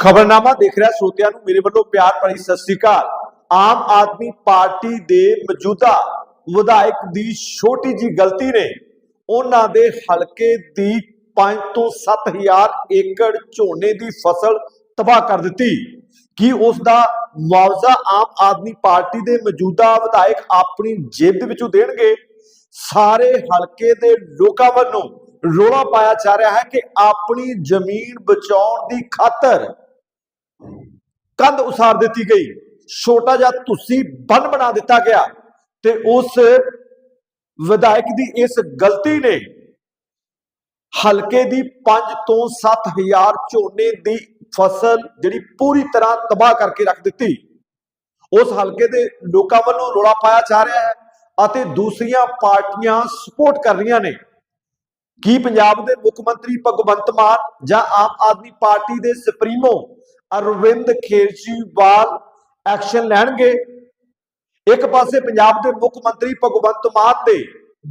ਖਬਰਨਾਮਾ ਦੇਖ ਰਿਹਾ ਸਰੋਤਿਆਂ ਨੂੰ, ਮੇਰੇ ਵੱਲੋਂ ਪਿਆਰ ਭਰੀ ਸਤਿ ਸ੍ਰੀ ਅਕਾਲ। ਆਮ ਆਦਮੀ ਪਾਰਟੀ ਦੇ ਮੌਜੂਦਾ ਵਿਧਾਇਕ ਦੀ ਛੋਟੀ ਜੀ ਗਲਤੀ ਨੇ ਉਹਨਾਂ ਦੇ ਹਲਕੇ ਦੀ 5 ਤੋਂ 7000 ਏਕੜ ਝੋਨੇ ਦੀ ਫਸਲ ਤਬਾਹ ਕਰ ਦਿੱਤੀ। ਕੀ ਉਸ ਦਾ ਮੁਆਵਜ਼ਾ ਆਮ ਆਦਮੀ ਪਾਰਟੀ ਦੇ ਮੌਜੂਦਾ ਵਿਧਾਇਕ ਆਪਣੀ ਜੇਬ ਦੇ ਵਿੱਚੋਂ ਦੇਣਗੇ? ਸਾਰੇ ਹਲਕੇ ਦੇ ਲੋਕਾਂ ਵੱਲੋਂ ਰੋਲਾ ਪਾਇਆ ਜਾ ਰਿਹਾ ਹੈ ਕਿ ਆਪਣੀ ਜ਼ਮੀਨ ਬਚਾਉਣ ਦੀ ਖਾਤਰ ਕੰਧ ਉਸਾਰ ਦਿੱਤੀ ਗਈ। ਛੋਟਾ ਜਿਹਾ ਤੁਸੀਂ ਬੰਨ ਬਣਾ ਦਿੱਤਾ ਗਿਆ ਤੇ ਉਸ ਵਿਧਾਇਕ ਦੀ ਇਸ ਗਲਤੀ ਨੇ ਹਲਕੇ ਦੀ 5 ਤੋਂ 7000 ਝੋਨੇ ਦੀ ਫਸਲ ਜਿਹੜੀ ਪੂਰੀ ਤਰ੍ਹਾਂ ਤਬਾਹ ਕਰਕੇ ਰੱਖ ਦਿੱਤੀ। ਉਸ ਹਲਕੇ ਦੇ ਲੋਕਾਂ ਵੱਲੋਂ ਰੋਲਾ ਪਾਇਆ ਜਾ ਰਿਹਾ ਹੈ ਅਤੇ ਦੂਸਰੀਆਂ ਪਾਰਟੀਆਂ ਸਪੋਰਟ ਕਰ ਰਹੀਆਂ ਨੇ। ਕੀ ਪੰਜਾਬ ਦੇ ਮੁੱਖ ਮੰਤਰੀ ਭਗਵੰਤ ਮਾਨ ਜਾਂ ਆਮ ਆਦਮੀ ਪਾਰਟੀ ਦੇ ਸੁਪਰੀਮੋ ਅਰਵਿੰਦ ਕੇਜਰੀਵਾਲ ਐਕਸ਼ਨ ਲੈਣਗੇ। ਇੱਕ ਪਾਸੇ ਪੰਜਾਬ ਦੇ ਮੁੱਖ ਮੰਤਰੀ ਭਗਵੰਤ ਮਾਨ ਦੇ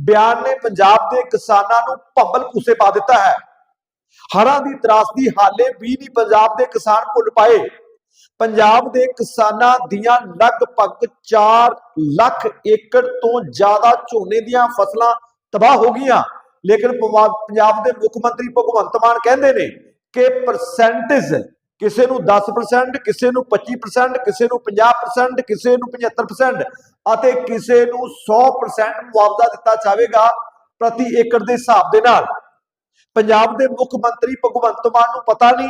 ਬਿਆਨ ਨੇ ਪੰਜਾਬ ਦੇ ਕਿਸਾਨਾਂ ਨੂੰ ਭੰਬਲ ਭੂਸੇ ਪਾ ਦਿੱਤਾ ਹੈ। ਹੜ੍ਹਾਂ ਦੀ ਤਰਾਸਦੀ ਹਾਲੇ ਵੀ ਨਹੀਂ ਪੰਜਾਬ ਦੇ ਕਿਸਾਨ ਭੁੱਲ ਪਾਏ। ਪੰਜਾਬ ਦੇ ਕਿਸਾਨਾਂ ਦੀਆਂ ਲਗਭਗ 4 ਲੱਖ ਏਕੜ ਤੋਂ ਜ਼ਿਆਦਾ ਝੋਨੇ ਦੀਆਂ ਫਸਲਾਂ ਤਬਾਹ ਹੋ ਗਈਆਂ। ਲੇਕਿਨ ਪੰਜਾਬ ਦੇ ਮੁੱਖ ਮੰਤਰੀ ਭਗਵੰਤ ਮਾਨ ਕਹਿੰਦੇ ਨੇ ਕਿ ਪਰਸੈਂਟੇਜ ਕਿਸੇ ਨੂੰ 10% ਕਿਸੇ ਨੂੰ 25% ਕਿਸੇ ਨੂੰ 50% ਕਿਸੇ ਨੂੰ 75% ਅਤੇ ਕਿਸੇ ਨੂੰ 100% ਮੁਆਵਜ਼ਾ ਦਿੱਤਾ ਜਾਵੇਗਾ ਪ੍ਰਤੀ ਏਕੜ ਦੇ ਹਿਸਾਬ ਦੇ ਨਾਲ। ਪੰਜਾਬ ਦੇ ਮੁੱਖ ਮੰਤਰੀ ਭਗਵੰਤ ਮਾਨ ਨੂੰ ਪਤਾ ਨਹੀਂ।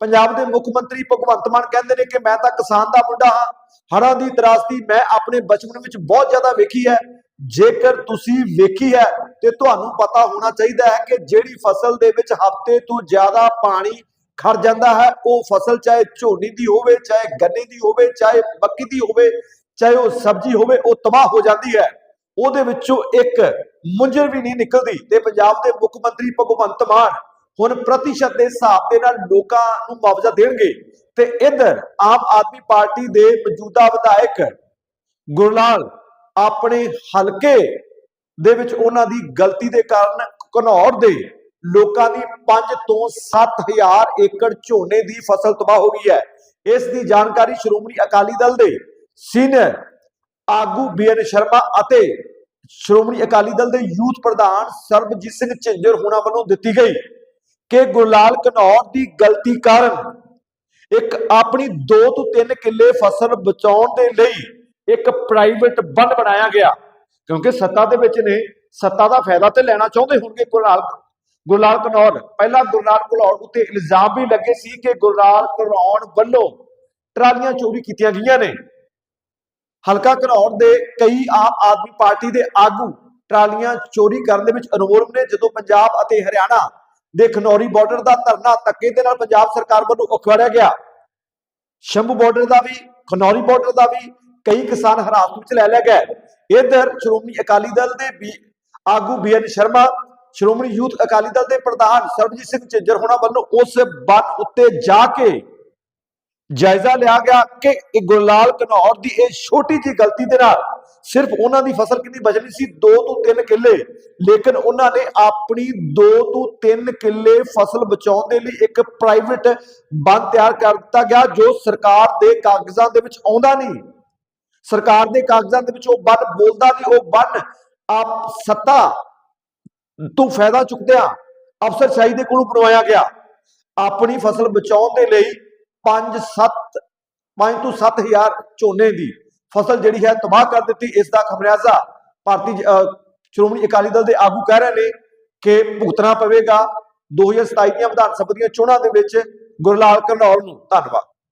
ਪੰਜਾਬ ਦੇ ਮੁੱਖ ਮੰਤਰੀ ਭਗਵੰਤ ਮਾਨ ਕਹਿੰਦੇ ਨੇ ਕਿ ਮੈਂ ਤਾਂ ਕਿਸਾਨ ਦਾ ਮੁੰਡਾ ਹਾਂ। ਹੜ੍ਹਾਂ ਦੀ ਤਰਾਸਦੀ ਮੈਂ ਆਪਣੇ ਬਚਪਨ ਵਿੱਚ ਬਹੁਤ ਜ਼ਿਆਦਾ ਵੇਖੀ ਹੈ। ਜੇਕਰ ਤੁਸੀਂ ਵੇਖੀ ਹੈ, ਤੇ ਤੁਹਾਨੂੰ ਪਤਾ ਹੋਣਾ ਚਾਹੀਦਾ ਹੈ ਕਿ ਜਿਹੜੀ ਫਸਲ ਦੇ ਵਿੱਚ ਹਫ਼ਤੇ ਤੋਂ ਜ਼ਿਆਦਾ ਪਾਣੀ ਖੜ ਜਾਂਦਾ ਹੈ, ਉਹ ਫਸਲ ਚਾਹੇ ਝੋਨੇ ਦੀ ਹੋਵੇ, ਚਾਹੇ ਗੰਨੇ ਦੀ ਹੋਵੇ, ਚਾਹੇ ਮੱਕੀ ਦੀ ਹੋਵੇ, ਚਾਹੇ ਉਹ ਸਬਜ਼ੀ ਹੋਵੇ, ਉਹ ਤਬਾਹ ਹੋ ਜਾਂਦੀ ਹੈ। ਉਹਦੇ ਵਿੱਚੋਂ ਇੱਕ ਮੁੰਜਰ ਵੀ ਨਹੀਂ ਨਿਕਲਦੀ ਤੇ ਪੰਜਾਬ ਦੇ ਮੁੱਖ ਮੰਤਰੀ ਭਗਵੰਤ ਮਾਨ ਹੁਣ ਪ੍ਰਤੀਸ਼ਤ ਦੇ ਹਿਸਾਬ ਦੇ ਨਾਲ ਲੋਕਾਂ ਨੂੰ ਮੁਆਵਜ਼ਾ ਦੇਣਗੇ ਤੇ ਇਧਰ ਆਮ ਆਦਮੀ ਪਾਰਟੀ ਦੇ ਮੌਜੂਦਾ ਵਿਧਾਇਕ ਗੁਰਲਾਲ ਆਪਣੇ ਹਲਕੇ ਦੇ ਵਿੱਚ ਉਹਨਾਂ ਦੀ ਗਲਤੀ ਦੇ ਕਾਰਨ ਘਨੌਰ ਦੇ ਲੋਕਾਂ ਦੀ 5 ਤੋਂ 7000 ਏਕੜ ਝੋਨੇ ਦੀ ਫਸਲ ਤਬਾਹ ਹੋ ਗਈ ਹੈ। ਇਸ ਦੀ ਜਾਣਕਾਰੀ ਸ਼੍ਰੋਮਣੀ ਅਕਾਲੀ ਦਲ ਦੇ ਸੀਨੀਅਰ ਆਗੂ ਬੀਐਨ ਸ਼ਰਮਾ ਅਤੇ ਸ਼੍ਰੋਮਣੀ ਅਕਾਲੀ ਦਲ ਦੇ ਯੂਥ ਪ੍ਰਧਾਨ ਸਰਬਜੀਤ ਸਿੰਘ ਝਿੰਜਰ ਹੋਣਾ ਵੱਲੋਂ ਦਿੱਤੀ ਗਈ ਕਿ ਗੁਰਲਾਲ ਕਨੌਰ ਦੀ ਗਲਤੀ ਕਾਰਨ ਇੱਕ ਆਪਣੀ 2 ਤੋਂ 3 ਕਿੱਲੇ ਫਸਲ ਬਚਾਉਣ ਦੇ ਲਈ ਇੱਕ ਪ੍ਰਾਈਵੇਟ ਬੰਨ ਬਣਾਇਆ ਗਿਆ। ਕਿਉਂਕਿ ਸੱਤਾ ਦੇ ਵਿੱਚ ਨੇ, ਸੱਤਾ ਦਾ ਫਾਇਦਾ ਤੇ ਲੈਣਾ ਚਾਹੁੰਦੇ ਹੋਣਗੇ ਗੁਰਲਾਲ ਗੁਰਲਾਲ ਘਨੌਰ ਪਹਿਲਾਂ ਗੁਰਲਾਲ ਘਨੌਰ ਉੱਤੇ ਇਲਜ਼ਾਮ ਵੀ ਲੱਗੇ ਸੀ ਕਿ ਗੁਰਲਾਲ ਘਨੌਰ ਵੱਲੋਂ ਟਰਾਲੀਆਂ ਚੋਰੀ ਕੀਤੀਆਂ ਗਈਆਂ ਨੇ। ਹਲਕਾ ਘਨੌਰ ਦੇ ਕਈ ਆਮ ਆਦਮੀ ਪਾਰਟੀ ਦੇ ਆਗੂ ਟਰਾਲੀਆਂ ਚੋਰੀ ਕਰਨ ਦੇ ਵਿੱਚ ਅਨਮੋਲਮ ਨੇ, ਜਦੋਂ ਪੰਜਾਬ ਅਤੇ ਹਰਿਆਣਾ ਦੇ ਖਨੌਰੀ ਬਾਰਡਰ ਦਾ ਧਰਨਾ ਧੱਕੇ ਦੇ ਨਾਲ ਪੰਜਾਬ ਸਰਕਾਰ ਵੱਲੋਂ ਉਖਾੜਿਆ ਗਿਆ। ਸ਼ੰਭੂ ਬਾਰਡਰ ਦਾ ਵੀ ਖਨੌਰੀ ਬਾਰਡਰ ਦਾ ਵੀ ਕਈ ਕਿਸਾਨ ਹਰਾਸਤ ਵਿੱਚ ਲੈ ਲਿਆ ਗਿਆ। ਇਧਰ ਸ਼੍ਰੋਮਣੀ ਅਕਾਲੀ ਦਲ ਦੇ ਵੀ ਆਗੂ ਬੀਐਨ ਸ਼ਰਮਾ ਸ਼੍ਰੋਮਣੀ ਯੂਥ ਅਕਾਲੀ ਦਲ ਦੇ ਪ੍ਰਧਾਨ ਸਰਬਜੀਤ ਸਿੰਘ ਝਿੰਜਰ ਹੋਣਾ ਵੱਲੋਂ ਉਸ ਬੰਨ ਉੱਤੇ ਜਾ ਕੇ ਜਾਇਜ਼ਾ ਲਿਆ ਗਿਆ ਕਿ ਇਹ ਗੁਰਲਾਲ ਕਨੌਰ ਦੀ ਇਹ ਛੋਟੀ ਜੀ ਗਲਤੀ ਦੇ ਨਾਲ ਸਿਰਫ ਉਹਨਾਂ ਦੀ ਫਸਲ ਕਿੰਨੀ ਬਚਣੀ ਸੀ? 2 ਤੋਂ 3 ਕਿੱਲੇ। ਲੇਕਿਨ ਉਹਨਾਂ ਨੇ ਆਪਣੀ 2 ਤੋਂ 3 ਕਿੱਲੇ ਫਸਲ ਬਚਾਉਣ ਦੇ ਲਈ ਇੱਕ ਪ੍ਰਾਈਵੇਟ ਬੰਦ ਤਿਆਰ ਕਰ ਦਿੱਤਾ ਗਿਆ, ਜੋ ਸਰਕਾਰ ਦੇ ਕਾਗਜ਼ਾਂ ਦੇ ਵਿੱਚ ਆਉਂਦਾ ਨਹੀਂ। ਸਰਕਾਰ ਦੇ ਕਾਗਜ਼ਾਂ ਦੇ ਵਿੱਚ ਉਹ ਬੰਨ, ਬੋਲਦਾ ਨਹੀਂ, ਉਹ ਬੰਨ ਆਪ ਸੱਤਾ ਤੋਂ ਫਾਇਦਾ ਚੁੱਕਦਿਆਂ ਅਫਸਰਸ਼ਾਹੀ ਦੇ ਕੋਲੋਂ ਬਣਵਾਇਆ ਗਿਆ। ਆਪਣੀ ਫਸਲ ਬਚਾਉਣ ਦੇ ਲਈ 5 7 5 ਤੋਂ 7000 ਝੋਨੇ ਦੀ ਫਸਲ ਜਿਹੜੀ ਹੈ ਤਬਾਹ ਕਰ ਦਿੱਤੀ। ਇਸ ਦਾ ਖਮਿਆਜ਼ਾ ਭਾਰਤੀ ਸ਼੍ਰੋਮਣੀ ਅਕਾਲੀ ਦਲ ਦੇ ਆਗੂ ਕਹਿ ਰਹੇ ਨੇ ਕਿ ਭੁਗਤਣਾ ਪਵੇਗਾ। 2027 ਦੀਆਂ ਵਿਧਾਨ ਸਭਾ ਦੀਆਂ ਚੋਣਾਂ ਦੇ ਵਿੱਚ ਗੁਰਲਾਲ ਘਨੌਰ ਨੂੰ ਧੰਨਵਾਦ।